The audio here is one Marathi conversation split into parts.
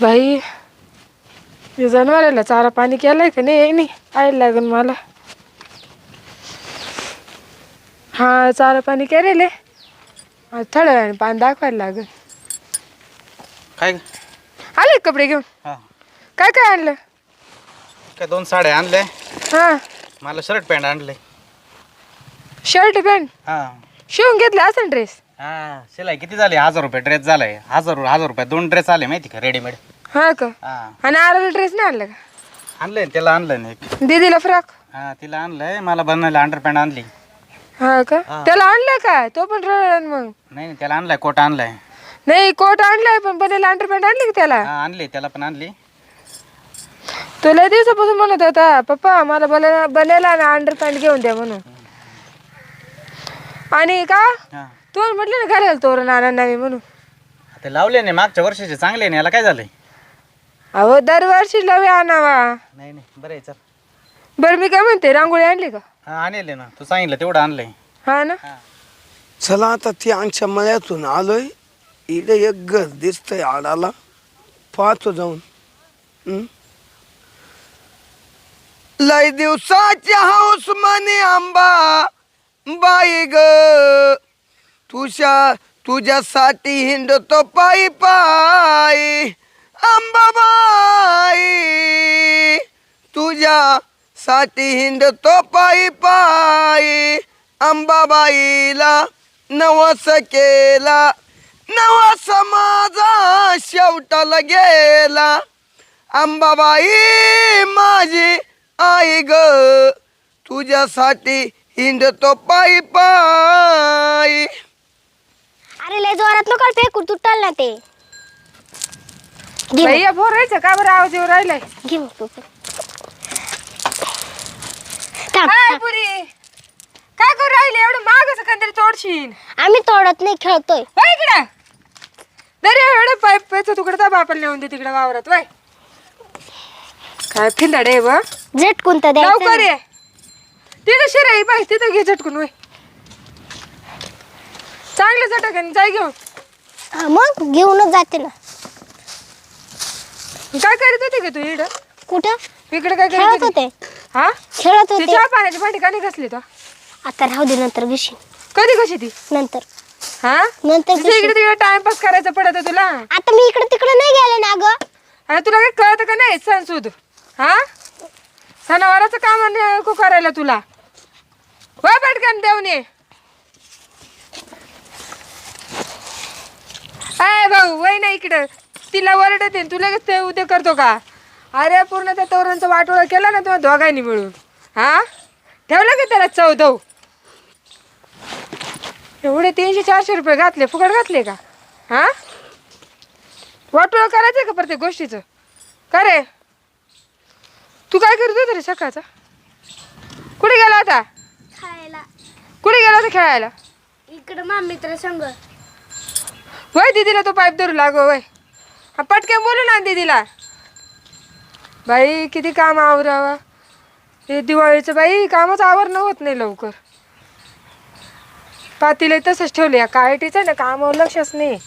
बाई हे जनावराला चारा पाणी केलाय का नाही? नाही पाहायला लागेल मला. हा चारा पाणी केलेलं. थोड्या वेळाने पाणी दाखवायला लागेल. काय आले का कपडे घेऊन? हा. काय काय आणलं? काय दोन साड्या आणले हा. मला शर्ट पॅन्ट आणले. Shirt pant? हा. शिवून घेतले असं ड्रेस? हा शिलाई किती झाली? हजार रुपये ड्रेस झालाय. हजार हजार रुपये दोन ड्रेस आले माहिती का? रेडीमेड हा का? हा. आणि आराला ड्रेस नाही आणलं का? आणलंय ना, त्याला आणलं ना एक. दीदीला फ्रॉक हा तिला आणलंय. मला बनवायला अंडर पॅन्ट आणली. हा का. त्याला आणलं काय तो पण रडन मग. नाही नाही, त्याला आणलाय. कोट आणलाय. नाही कोट आणलाय पण बनेला अंडरपॅन्ट आणली का त्याला? हा आणली. त्याला पण आणली. तो लय दिवसापासून म्हणत होता पप्पा मला बने बनेला ना अंडरपॅन्ट घेऊन द्या म्हणून. आणि का? हा. तू म्हटलं ना घालायला तोरण आणा नवी म्हणून. ते लावले नाही मागच्या वर्षीचे चांगले नाही याला काय झालंय? अहो दरवर्षी लवे आणावा. नाही नाही बरं आहे चल. बरं मी काय म्हणते रांगोळी आणली का? हा आणले ना तू सांगितलं तेवढं आणलंय. हा ना? चला आता ती आमच्या मळ्यातून आलोय. इकडे एक घर दिसतंय आडाला. पाहतो जाऊन. हं? लय दिवसाच्या हाऊस मने आंबा. बाई ग. तुझ्या तुझ्यासाठी हिंडतो पायी पायी. अंबाबाई तुझ्यासाठी हिंडतो पायी पायी. अंबाबाईला नवस केला नवस माझा शेवटाला गेला. अंबाबाई माझी आई ग तुझ्यासाठी हिंडतो पायी पायी. अरे लय जोरात नको फेकू तुटल ना ते. घे मग, भैया बोरायचं का बरं आवाज येऊ राहिलाय? घे मग तू. थांब, हाय थांब. पुरी. काय करू राहिले? एवढं मागच काहीतरी तोडशील. आम्ही तोडत नाही खेळतोय. वय इकडे. दर एवढं पाईपचं तुकडं तर बापाला नेऊन दे तिकडे वावरात वय. काय फिंदाडे व? झटकून तर लवकर द्यायचं ये. तिथं शिराई पाय तिथं घे झटकून वय. चांगलं झटक आणि जाय घेऊन. हा, मग घेऊनच जाते ना. काय करीत होती का तू इकडं? कुठं? इकडे काय खेळत करीत होती? होते. हा? खेळत ती होते. चहा पाण्याची भांडी का नाही घसली तो? आता राहू दे नंतर घेशील. कधी कशी ती? नंतर. हा? नंतर तिचं इकडे. तिकडे टाइमपास करायचं पडत तुला. आता मी इकडे तिकडे नाही गेले ना ग. अरे तुला काही कळत का नाही? सणसूद हा? सणावाराचं काम नको करायला तुला. वय पटकन देऊन ये. अय भाऊ वय ना इकडं. तिला वरडत तू लगेच ते उद्या करतो का? अरे पूर्ण त्या तोरणचं वाटोळं केलं ना तुम्ही दोघांनी मिळून. हा? ठेवलं की त्याला चौदव एवढे तीनशे चारशे रुपये घातले फुकट घातले का? हा? वाटोळं करायचं का प्रत्येक गोष्टीचं? का रे? तू काय करत होता रे सकाळचा? कुठे गेला होता? खायला. कुठे गेला होता खेळायला? इकडे मा मित्र संग. वय दीदीला तो पाईप धरू लागो वय हा पटकन बोलू ना दीदीला. बाई किती काम आवरावं. हे दिवाळीचं बाई कामच आवरणं होत नाही लवकर. पातीला तसंच ठेवले या कायटीचं ना कामावर लक्षच नाही.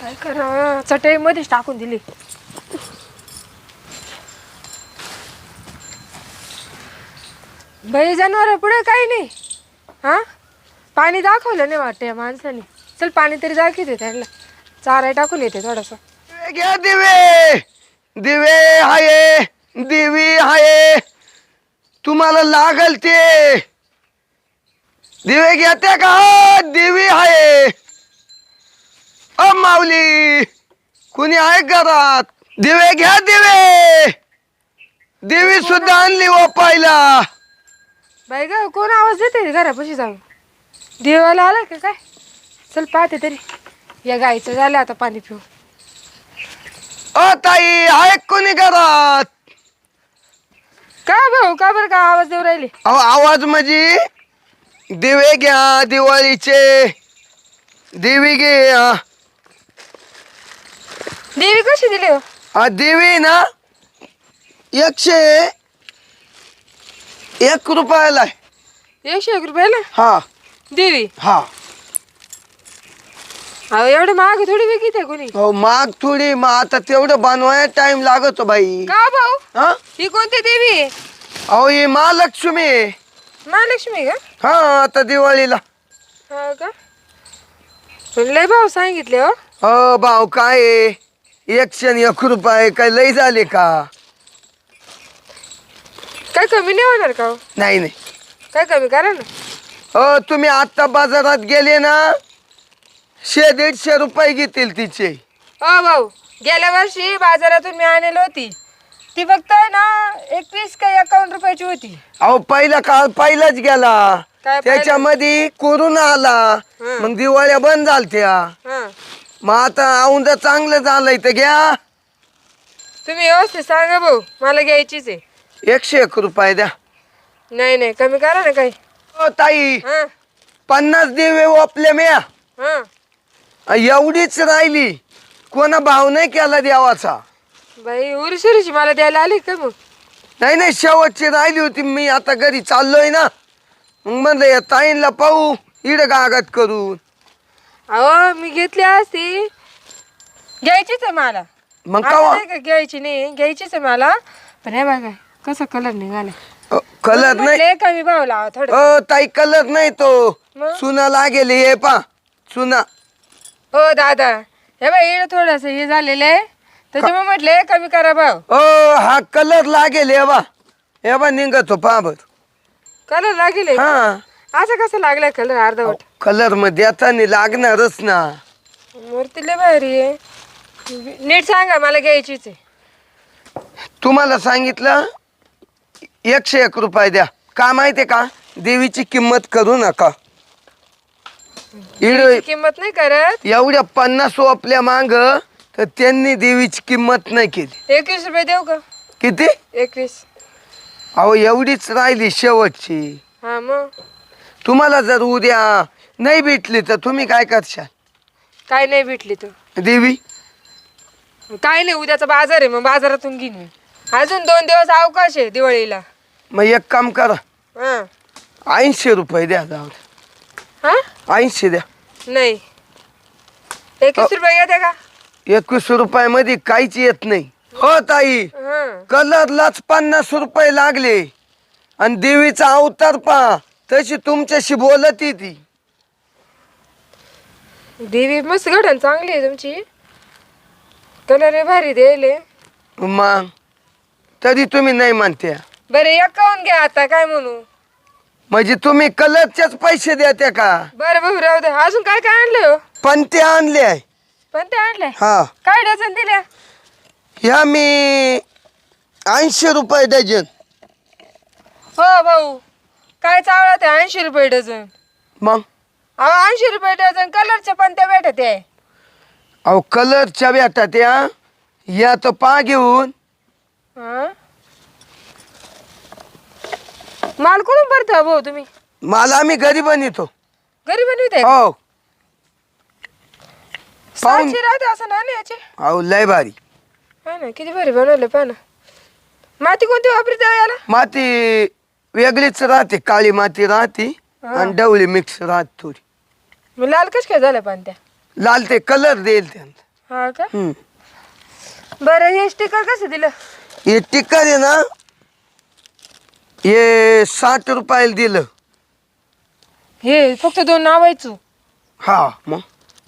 काय करा चटई मध्येच टाकून दिली. बाई जनावर पुढे काही नाही. हा? पाणी दाखवलं नाही वाटतं या माणसाने. चल पाणी तरी दाखवते त्याला चारा टाकून येते थोडासा. दिवे घ्या दिवे. दिवे हाये दिवी हाये. तुम्हाला लागल ते. दिवे घेते का? दिवी हाये. अ माऊली कुणी आहे घरात? दिवे घ्या दिवे. दिवी सुद्धा आणली वापायला बाई ग कोण आवाज देते घरापाशी जाऊन? देवाला आला का काय? चल पाहते तरी. या गाईचं झालं आता पाणी पिऊ अ ताई आहे कोणी घरात? का भाऊ का बरं का आवाज देऊ राहिले? अहो आवाज म्हणजे दिवे घ्या दिवाळीचे. दिवी घ्या देवी कशी दिली हो? देवी ना एकशे एक रुपयाला आहे. एकशे एक रुपयाला? हा. देवी? हा. अहो एवढं महाग थोडी विकित आहे कोणी? हो माग थोडी मग आता तेवढं बनवायला टाइम लागतो बाई. का हो भाऊ? हा? ही कोणती देवी? आहे अहो ही महालक्ष्मी. आहे. महालक्ष्मी का? हा आता दिवाळीला. हा का? पण लय भाऊ सांगितले हो. हो भाऊ काय आहे? एकशे आणि एक रुपये काय लई झाले का? काय कमी नाही होणार का हो? नाही नाही. काय कमी करा ना. हो तुम्ही आता बाजारात गेले ना शे दीडशे रुपये घेतील तिचे. हो भाऊ गेल्या वर्षी बाजारातून मी आणलेली होती. ती फक्त ना एकवीस का एकावन्न रुपयाची होती. अहो पहिला काळ पहिलाच गेला. काय त्याच्यामध्ये कोरोना आला. हं. मग दिवाळ्या बंद झालत्या. हा. मग आता औंध चांगलं झालंय तर घ्या. तुम्ही व्यवस्थित सांगा भाऊ मला घ्यायचीच आहे. एकशे एक रुपये द्या. नाही नाही कमी करा ना काही. हो ताई. हा. पन्नास दिवे ओपले म्या. हा. एवढीच राहिली. कोणा भाव नाही केला देवाचा. बाई उरसुरीची मला द्यायला आली का मग? नाही नाही शेवटची राहिली होती. मी आता घरी चाललोय ना. मग म्हणलं या ताईंला पाहू. इड गागात करून. अहो मी घेतली असती. घ्यायचीच आहे मला. मग कवा? नाही का घ्यायची नाही. घ्यायचीच आहे मला. पण हे बघा कसा कलर निघाला कलर नाही. म्हटले कमी भाव लावा थोडं अ ताई कलर नाही तो. मग? चुना लागेल हे पा. चुना हो दादा हे बाई इकडे थोडस हे झालेलं आहे. त्याच्यामुळे म्हटले कमी करा भाव. ओ हा कलर लागेल हे बा. हे बा निघतो पा बर. कलर लागेल हे. हा. असं कसं लागलाय कलर अर्धवट कलरमध्ये आता नाही लागणारच ना. मूर्ती लय भारी आहे. नीट सांगा मला घ्यायचीच आहे. तुम्हाला सांगितलं? एकशे एक रुपये द्या. का माहितीये का? देवीची किंमत करू नका. इड किंमत नाही करत? एवढ्या पन्नास आपल्या मांग तर त्यांनी देवीची किंमत नाही केली. एकवीस रुपये देऊ का? किती? एकवीस. अहो एवढीच राहिली शेवटची. हा मग? तुम्हाला जर उद्या नाही भेटली तर तुम्ही काय करशाल? काय नाही भेटली तर? देवी? काय नाही उद्याचा बाजार आहे मग बाजारातून घेईन मी. अजून दोन दिवस अवकाश आहे दिवाळीला. मग एक काम करा. हा. ऐंशी रुपये द्या जाऊ हा? ऐंशी द्या. नाही. एकवीस रुपये घेते का? एकवीस रुपयामध्ये काहीच येत नाही. हो ताई. हा. कलरलाच पन्नास रुपये लागले. आणि देवीचा अवतार पा तशी तुमच्याशी बोलत ती. देवी मस्त घडण चांगली आहे तुमची. कलर आहे भारी द्यायले. मग तरी तुम्ही नाही म्हणत्या. बरं एकावन्न घ्या आता? काय म्हणू? म्हणजे तुम्ही कलरचेच पैसे द्या का? बरं भाऊ राहू दे. अजून काय काय आणलं हो? पण ते आणले आहे. पण ते आणलंय हा. काय डझन दिल्या ह्या मी ऐंशी रुपये डझन. हो भाऊ. काय चावला ते ऐंशी रुपये डझन? मग? अहो ऐंशी रुपये डझन कलरच्या पण त्या भेटत. आहे अहो कलरच्या बेटा त्या या तर पा घेऊन. हा? माल कुठून भरता भाऊ तुम्ही? मला आम्ही घरी बनवतो घरी बनविते हो. पाहून राहते असं ना याचे? अहो लय भारी. हा ना किती भारी बनवलं पहा ना. माती कोणती वापरते हो याला? माती वेगळीच राहते काळी माती राहते आणि डवळी मिक्स राहते थोडी. मग लाल कश काय झालं पण त्या? लाल ते कलर देईल त्यांना हा का? हम्म. बरं हे स्टिकर कसं दिलं? हे टिक्कर आहे ना हे साठ रुपयाला दिलं. हे फक्त दोन नावायचो. हा मग?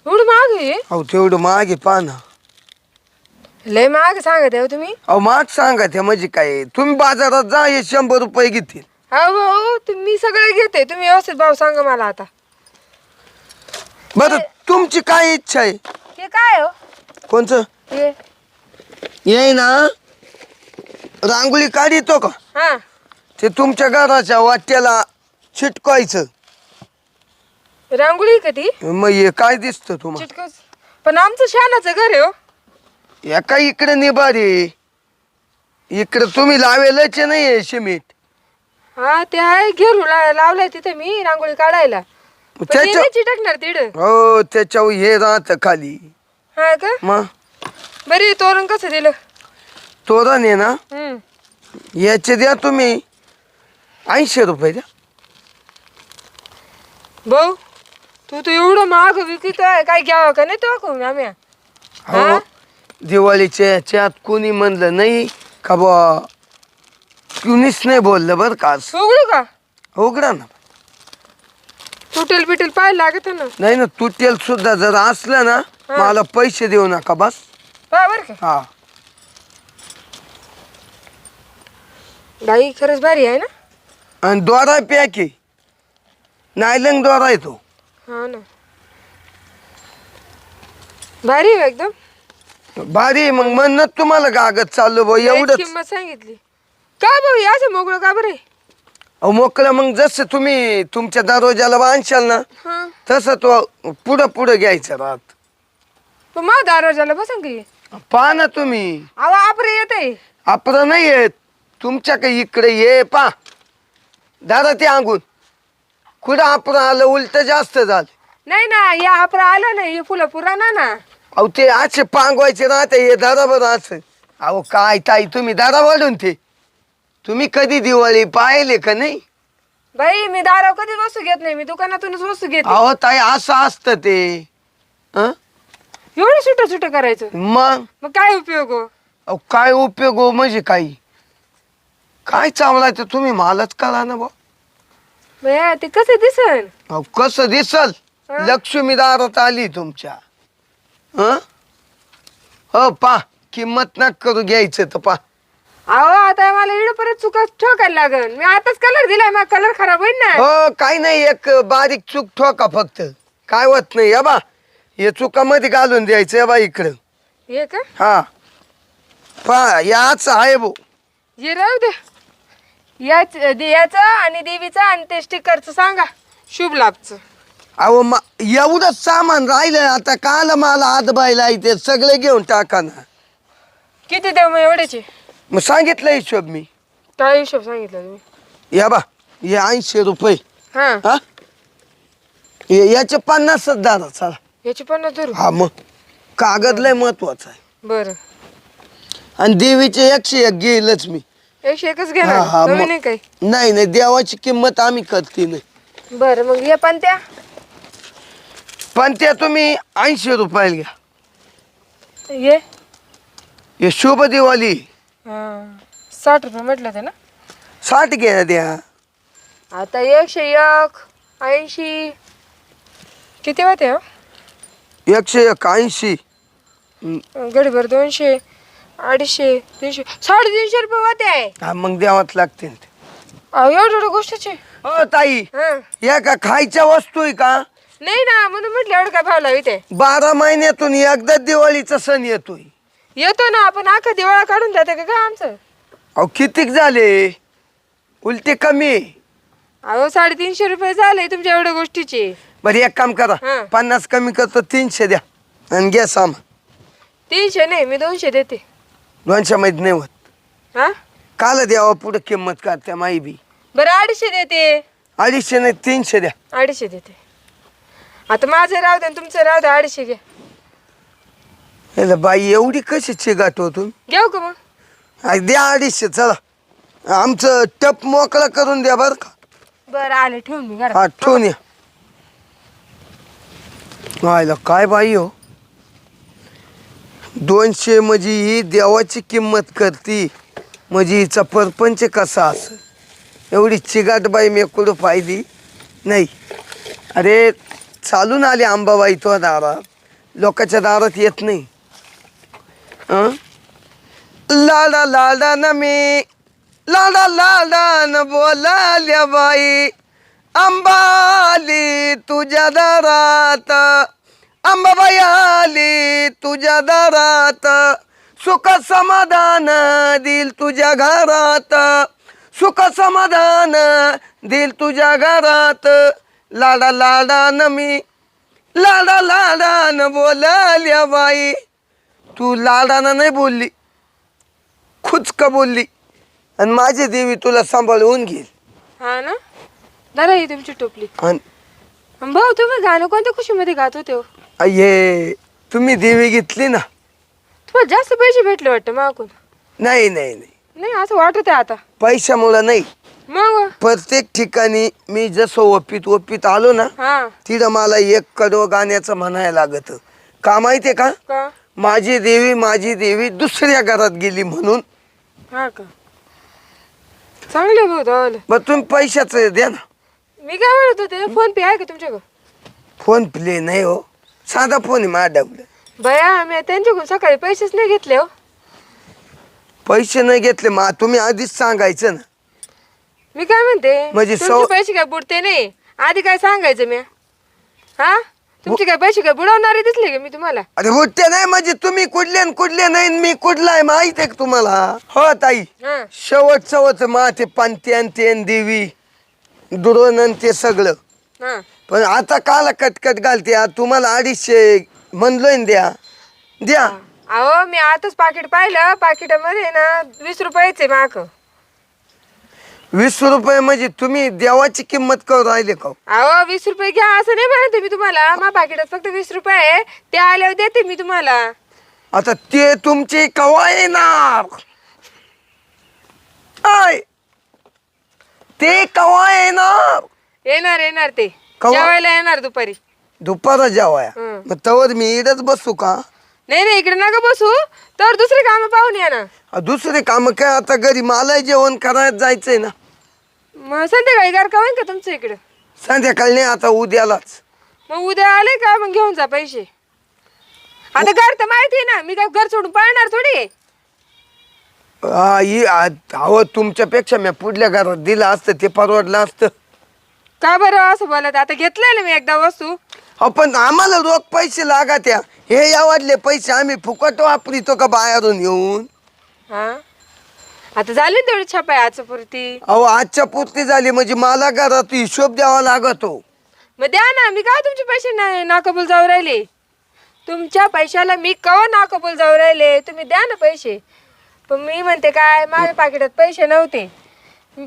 एवढं महाग आहे? हे? अहो तेवढं मागे पहा ना. लय महाग सांगत आहे हो तुम्ही. अहो माग सांगा ते म्हणजे काय? तुम्ही बाजारात जा हे शंभर रुपये घेतील. हा भाऊ तुम्ही मी सगळं घेते. तुम्ही व्यवस्थित भाऊ सांगा मला आता. बरं तुमची काय इच्छा आहे? हे काय हो? कोणचं? हे. ये ना रांगोळी काढितो का? हा. ते तुमच्या घराच्या वाट्याला चिटकायचं रांगोळी का ती? मग हे काय दिसतं तुम्हाला चिटकस पण आमचं शानाचं घर आहे हो. एका इकडे निभारी. इकडे तुम्ही लावेलच नाही सिमेंट हा ते आहे घेरू ला- लावलंय तिथे मी रांगोळी काढायला. पण ते त्याच्या नाही चिटकणार तिड हो त्याच्यावर हे राहत खाली. हा का? मग? बरी तोरण कसं दिलं? तोरण आहे ना? हम्म. याचे द्या तुम्ही. ऐंशी रुपये द्या. भाऊ तू तर एवढं महाग विकत आहे काय घ्यावं का नाही तो करून आम्ही हो? दिवाळीच्या याच्यात कोणी म्हणलं नाही का बा कुणीच नाही बोललं बरं का उघडू का? उघडा ना. तुटेल बिटेल पाहायला लागत ना. नाही ना तुटेल सुद्धा जर असलं ना मला पैसे देऊ नका बस. पहा बरं का. हा. बाई खरंच भारी आहे ना? आणि दोरा पॅक नायलंग दोरा आहे तो हा ना. भारी आहे एकदम. भारी आहे, मग म्हणत तुम्हाला कागद चाललो भाऊ एवढंच. किंमत सांगितली. का भाऊ असं मोकळं का बरं आहे? अहो मोकळं मग जसं तुम्ही तुमच्या दरवाजाला बांधशाल ना हा. तसं तो पुढं पुढं घ्यायचं राहत. पण मग दरवाजाला बसन की पहा ना तुम्ही. अहो आपरे येत आहे आपलं नाही येत. तुमच्या काही इकडे ये पा दादा ते अंगून कुठं आपलं आलं? उलट जास्त झालं. नाही ना या आपरा आला नाही हे फुलं पुराणा ना. अहो ते असे पांगवायचे राहते हे दादा बरं असं. अहो काय ताई तुम्ही दादा वाढून ते. तुम्ही कधी दिवाळी पाहिले का नाही? बाई मी दाराव कधीच वस्तू घेत नाही मी दुकानातूनच वस्तू घेते. अहो ताई असं असतं ते. हं? एवढं सुट सुट करायचं? मग? मग काय उपयोग हो? अहो काय उपयोग हो? म्हणजे काही काय चावलायचं तुम्ही? मलाच कळा ना बया ते कसं दिसन अहो कसं दिसल? हं? लक्ष्मी दारात आली तुमच्या. हं? हो पा. किंमत ना करू घ्यायचं तर पा. अहो आता मला इकडे परत चुका ठोकायला लागन. मी आताच कलर दिलाय मग कलर खराब होईल ना. हो काही नाही एक बारीक चूक ठोका फक्त. काय होत नाही या बा. हे चुकामध्ये घालून द्यायचं या बा इकडं. हे का? हा. पा याच आहे भाऊ. हे राहू दे. याच याचं आणि देवीचं आणि ते स्टिकरचं सांगा. शुभ लाभचं. अहो मा एवढं सामान राहिलं आता. काल मला हात बायला ते सगळे घेऊन टाका ना किती देऊ मग एवढ्याचे मग सांगितलं हिशोब मी. काय हिशोब सांगितलं तुम्ही. या बा हे ऐंशी रुपये. हा. हा? हे- याचे पन्नासच दादा चला. याची पन्नास धरू. हा मग. कागद लय महत्त्वाचा आहे. बरं. आणि देवीचे एकशे एक घेईलच मी. एकशे एकच हा, घेणार हा, मग. काही? नाही नाही देवाची किंमत आम्ही करते नाही बरं मग ये पण त्या पण त्या तुम्ही ऐंशी रुपयाला घ्या. ये. हे शुभ दिवाळी. हा साठ रुपये म्हटलं ते ना? साठ घ्या द्या. आता एकशे एक ऐंशी. किती होते हो? एकशे एक ऐंशी. गडीभर दोनशे. अडीचशे तीनशे साडेतीनशे रुपये होते आहे. हा मग द्यावाच लागते ना ते. अहो एवढं एवढं गोष्टीचे. हो ताई. हा. या का खायच्या वस्तू आहे का? नाही ना म्हणून म्हटलं एवढं काय भाव लाविते बारा महिन्यातून एकदा दिवाळीचा सण येतोय. येतो ना आपण अख्खा दिवाळा काढून जाते का काय आमचं? अहो कितीक झाले? उलटे कमी. आहे. अहो साडेतीनशे रुपये झाले तुमच्या एवढ्या गोष्टीचे. बरं एक काम करा. हा. पन्नास कमी करतो तीनशे द्या. आणि घ्या सामान. तीनशे नाही मी दोनशे देते. दोनशे मध्ये नाही होत. हा? काल द्यावा पुढे किंमत करत्या माई बी. बरं अडीचशे देते. अडीचशे नाही तीनशे द्या. अडीचशे देते. आता माझं राहू दे आणि तुमचं राहू दे अडीचशे घ्या. याला बाई एवढी कशी चिगाट हो तुम्ही? घेऊ का मग? आ, द्या अडीचशे चला. आमचं टप मोकळा करून द्या बरं का. बरं आले ठेवून मी घरात. हा ठेवून या. काय बाई हो? दोनशे म्हणजे ही देवाची किंमत करती. म्हणजे हिचा परपंच कसा असं? एवढी चिगाट बाई मी कुठं पाहिली? नाही. अरे चालून आली आंबाबाई तो दारात लोकांच्या दारात येत नाही. लाडा लाडा न मी. लाडा लाडा न बोलाल्या बाई. आंबाली तुझ्या दारात. अंबाबाई आली तुझ्या दारात सुख समाधान दिल तुझ्या घरात. सुख समाधान दिल तुझ्या घरात. लाडा लाडा न मी लाडा लाडा न बोलाल्या बाई. तू लाडानं नाही बोलली खुचक बोलली. आणि माझी देवी तुला सांभाळून घेईल. हा ना? दादा ही तुमची टोपली. आणि भाऊ तुम्ही गाणं कोणत्या खुशीमध्ये गात होते हो? ये तुम्ही देवी घेतली ना. तुम्हाला जास्त पैसे भेटले वाटतं मागून? नाही नाही नाही. नाही असं वाटत आहे आता. पैशामुळं नाही. मग? प्रत्येक ठिकाणी मी जसं ओपीत ओपीत आलो ना हा. तिथं मला एक कडवं गाण्याचं म्हणायला लागत. का माहितीये का? का? माझी देवी माझी देवी दुसऱ्या घरात गेली म्हणून. हा का? चांगले भाऊ धावलं. मग तुम्ही पैशाचं द्या ना. मी काय म्हणत होते? फोन पे आहे का तुमच्याकडं? फोन प्ले नाही हो. साधा फोन आहे माझ्याकडे बया मी त्यांच्याकडून सकाळी पैसेच नाही घेतले हो. पैसे नाही घेतले मग तुम्ही आधीच सांगायचं ना. मी काय म्हणते? म्हणजे तुमचे सौ- पैसे काय बुडते नाही? आधी काय सांगायचं मी? हा? तुमचे काय पैसे काय बुडवणारे दिसले का मी तुम्हाला? अरे होते नाही म्हणजे तुम्ही कुठले न कुठले नाही मी कुठला आहे माहीत आहे का तुम्हाला? हो ताई. हा. शेवट शेवट मा ते पांत्यान ते न देवी दुरोण न ते सगळं. हा. पण आता काला कटकट घालते आ, तुम्हाला अडीचशे म्हणलोय न द्या. द्या. अहो मी आताच पाकिट पाहिलं पाकिटामध्ये ना वीस रुपयाचे माक वीस रुपये म्हणजे तुम्ही देवाची किंमत करू राहिले का अहो वीस रुपये घ्या असं नाही म्हणते मी तुम्हाला. मा पाकिटात फक्त वीस रुपये आहे. ते आल्यावर देते मी तुम्हाला. आता ते तुमचे कवा येणार. आय! ते कवा येणार? येणार येणार ते. कवा? जेवायला येणार दुपारी. दुपारा जेवाया? हं. मग तवर मी इडच बसू का? नाही नाही इकडे नका बसू. तर दुसरे काम पाहून या ना. दुसरे काम काय? आता घरी मला जेवण करायला जायचंय ना. मग संध्याकाळी घर का का तुमचं इकडं? संध्याकाळी नाही आता उद्यालाच. मग उद्या आले का? मग घेऊन जा पैसे. आता घर तर माहिती आहे ना. मी काय घर सोडून पळणार थोडी. आहे. हा, ही आ- अहो तुमच्यापेक्षा मी पुढल्या घरात दिलं असतं ते परवडलं असतं. का बरं असं बोलत? आता घेतलेलं मी एकदा वस्तू. हो पण आम्हाला रोख पैसे लागत या. हे यावाडले पैसे आम्ही फुकट वापरितो का बाहेरून येऊन? हा? आता झाली ना तेवढी छापा आहे आजच्या पुरती? अहो आजच्या पूर्ती झाली म्हणजे मला घरात हिशोब द्यावा लागतो. मग द्या ना मी काय तुमचे पैसे ना नाकबूल जाऊ राहिले? तुमच्या पैशाला मी कवा नाकबूल जाऊ राहिले? तुम्ही द्या ना पैसे. पण मी म्हणते काय माझ्या पाकिटात पैसे नव्हते.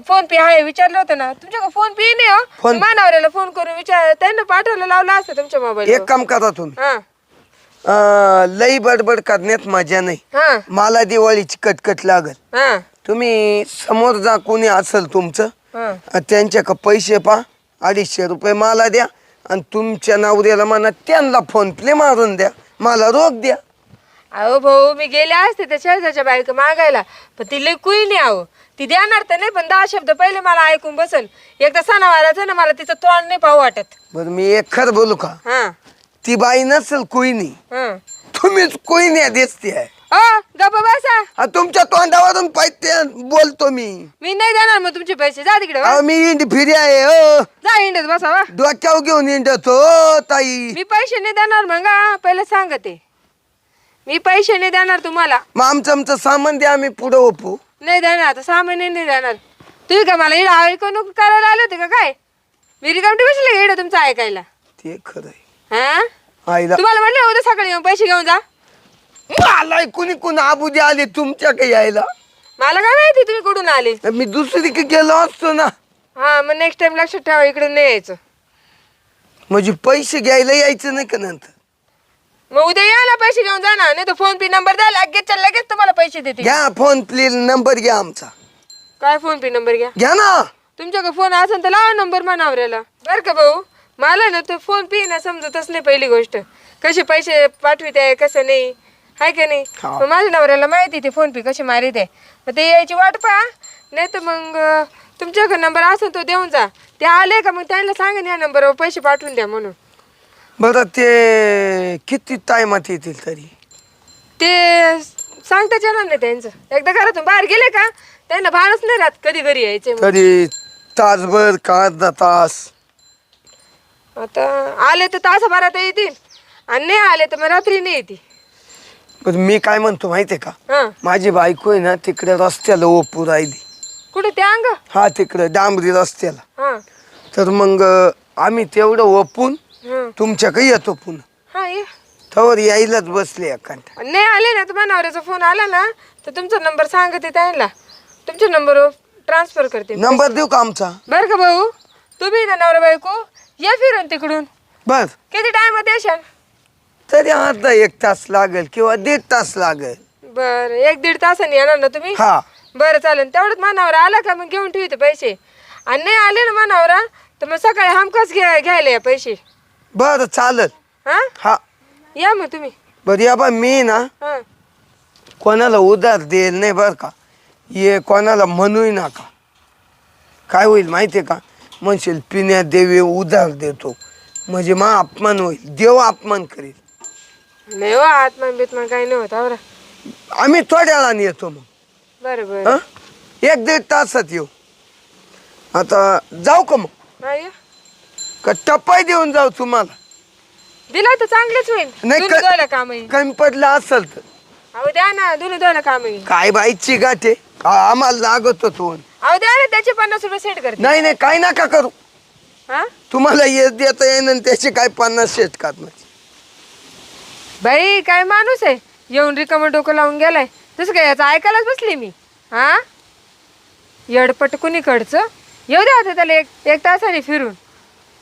फोन पे आहे विचारलं होतं ना. तुमच्याकडे फोन पे नाही हो. फोन- मानावऱ्याला फोन करून विचार त्यांना पाठवलं लावलं असतं तुमच्या मोबाईल एक काम करा तुम्ही. हा. अं, लई बडबड करण्यात मजा नाही. हा. मला दिवाळीची कटकट लागल. हा. तुम्ही समोर जा कोणी असेल तुमचं हा. अं, त्यांच्याकडे पैसे पा अडीचशे रुपये मला द्या आणि तुमच्या नवऱ्याला म्हणा त्यांना फोन पे मारून द्या मला रोख द्या. अहो भाऊ मी गेले असते त्या शेजारच्या बायका मागायला. पण ती लई कुई नाही अहो. ती देणार तर नाही पण दहा शब्द पहिले मला ऐकून बसन. एकदा सणावाराचं ना मला तिचं तोंड नाही पाहू वाटत. बरं मी एक खरं बोलू का? हा. ती बाई नसेल कोईनी हा. तुम्हीच कोईन्या दिसते आहे. गप्पा बसा. हा, तुमच्या तोंडावरून पाहिजे बोलतो मी. मी नाही देणार मग तुमचे पैसे. जा तिकडे वा. अहो, मी इंड फिरी आहे ओ जा इंडत बसा वा डोक्यावर घेऊन इंडतो ओ, ताई. मी पैसे नाही देणार मग हा. पहिले सांगते. मी पैसे नाही देणार तुम्हाला. मग आमचं आमचं सामान द्या आम्ही पुढं ओपू. नाही देणार आता सामान्य नाही देणार. तुम्ही का मला इकडे ऐकून करायला आले होते का काय? मी रिकामटी बसले इकडे तुमचं ऐकायला? ते खरं आहे. हा? आईला तुम्हाला म्हटलं उद्या सकाळी येऊन पैसे घेऊन जा. मला कुणी कोण आबुदी आले तुमच्या काही यायला? मला काय माहिती तुम्ही कुठून आले? मी दुसरीकडे गेलो असतो ना. हा मग नेक्स्ट टाइम लक्षात ठेवा इकडे नाही यायचं. म्हणजे पैसे घ्यायला यायचं नाही का नंतर? मग उद्या या ना पैसे घेऊन जा ना नाही तर फोन पे नंबर द्या लगेच लगेच तुम्हाला पैसे देते. घ्या फोन प्लीज नंबर घ्या आमचा. काय फोन पे नंबर घ्या? घ्या ना. तुमच्याकडे फोन असेल तर लावा नंबर मानावऱ्याला बरं का भाऊ? मला ना तो फोन पे ना समजतच नाही पहिली गोष्ट. कसे पैसे पाठवित आहे कसं नाही हाय का नाही? हा. मग माझ्या नवऱ्याला माहिती ते फोन पे कसे मारित. आहे मग ते यायची वाट पहा. नाही तर मग अं, तुमच्याकडे नंबर असेल तो देऊन जा. ते आले का मग त्यांना सांगा या नंबरवर पैसे पाठवून द्या म्हणून. बरं ते किती टायमात येतील तरी? ते सांगताच येणार नाही त्यांचं. एकदा घरातून बाहेर गेले का त्यांना भानच नाही राहत कधी घरी यायचे तरी तासभर का अर्धा तास? आता आले तर तासाभरात येतील. आणि नाही आले तर मग रात्री नाही येतील. पण मी काय म्हणतो माहितीये का? हां. माझी बायको आहे ना तिकडे रस्त्याला ओपू राहिली. कुठे ते अंग? हा तिकडे डांबरी रस्त्याला. हां. तर मग अं, आम्ही तेवढं ओपून हां. तुमच्याकडे येतो पुन्हा. हां ये. तवर यायलाच बसले एखादा आणि नाही आले ना तुम्हाला नवऱ्याचा फोन आला ना तर तुमचा नंबर सांगते त्यांना. तुमच्या नंबरवर ट्रान्सफर करते. नंबर देऊ का आमचा? बरं का भाऊ? तुम्ही ना नवरा बायको या फिरून तिकडून. बर किती टाइमात येशाल? तरी अर्धा एक तास लागेल किंवा दीड तास लागेल. बरं एक दीड तासाने येणार ना तुम्ही? हा. बरं चालेल. तेवढंच मानावर आला का मग घेऊन ठेवते पैसे. आणि नाही आले ना मानावरा तर मग सकाळी हमखास घ्या घ्यायला या पैसे. बरं चालेल. हा? हा. या मग तुम्ही. बरं या बा मी ना हा. कोणाला उधार देईल नाही बरं का? ये कोणाला म्हणूही नका. काय होईल माहिती आहे का? म्हणशील पिण्या देवी उधार देतो. म्हणजे मग अपमान होईल. देव अपमान करेल. नाही हो आत्मान बित्मान काही नाही होत आम्ही थोड्या वेळाने येतो मग. बरं बरं. हं? एक दीड तासात येऊ. आता जाऊ का मग? हा, या. का टप्पाय देऊन जाऊ तुम्हाला? दिला तर चांगलंच होईल. नाही, धुणं क- काम येईल कमी पडलं असेल तर. अहो द्या ना काम येईल काय बाईची गाठे. आम्हाला लागत होतो अहो द्या ना त्याचे पन्नास रुपये सेट करते. नाही नाही काय नका करू. हा? तुम्हाला येत देता येईन आणि त्याचे काय पन्नास शेट म्हणजे बाई काय माणूस आहे? येऊन रिकामं डोकं लावून गेलाय. तसं काय याचं ऐकायलाच बसली मी. हा? येडपट कुणीकडचं? येऊ द्या आता त्याला एक एक तासाने फिरून.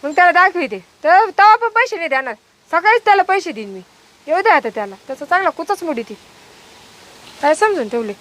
मग त्याला दाखविते. तर तेव्हा पण पैसे नाही देणार. सकाळीच त्याला पैसे देईन मी. येऊ द्या आता त्याला. त्याचा चांगला कुचाच मुडी ती काय समजून ठेवले?